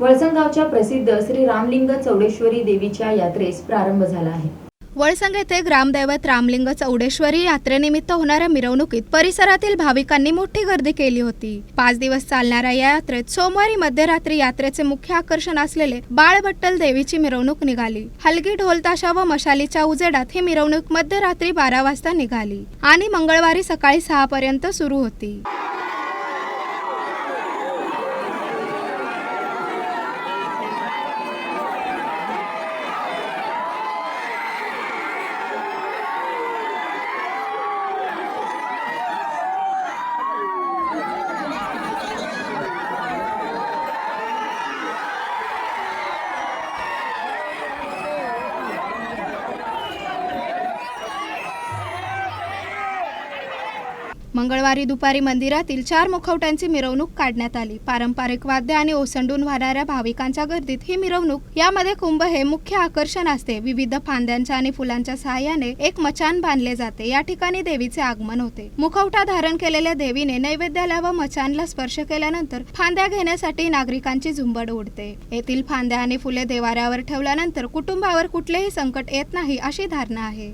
वळसंगावच्या प्रसिद्ध श्री रामलिंग चौडेश्वरी देवीच्या यात्रेस प्रारंभ झाला आहे. वळसंग येथे ग्रामदैवत रामलिंग चौडेश्वरी यात्रेनिमित्त होणाऱ्या मिरवणुकीत परिसरातील भाविकांनी मोठी गर्दी केली होती. पाच दिवस चालणाऱ्या या यात्रेत सोमवारी मध्यरात्री यात्रेचे मुख्य आकर्षण असलेले बाळभट्टल देवीची मिरवणूक निघाली. हलगी ढोलताशा व मशालीच्या उजेडात ही मिरवणूक मध्यरात्री बारा वाजता निघाली आणि मंगळवारी सकाळी सहा पर्यंत सुरू होती. मंगळवारी दुपारी मंदिरातील चार मुखवट्यांची मिरवणूक काढण्यात आली. पारंपरिक वाद्य आणि ओसंडून वाहणाऱ्या भाविकांच्या गर्दीत ही मिरवणूक. यामध्ये कुंभ हे मुख्य आकर्षण असते. विविध फांद्यांच्या आणि फुलांच्या सहाय्याने एक मचान बांधले जाते. या ठिकाणी देवीचे आगमन होते. मुखवटा धारण केलेल्या देवीने नैवेद्याला व मचानला स्पर्श केल्यानंतर फांद्या घेण्यासाठी नागरिकांची झुंबड उडते येथील फांद्या आणि फुले देवाऱ्यावर ठेवल्यानंतर कुटुंबावर कुठलेही संकट येत नाही अशी धारणा आहे.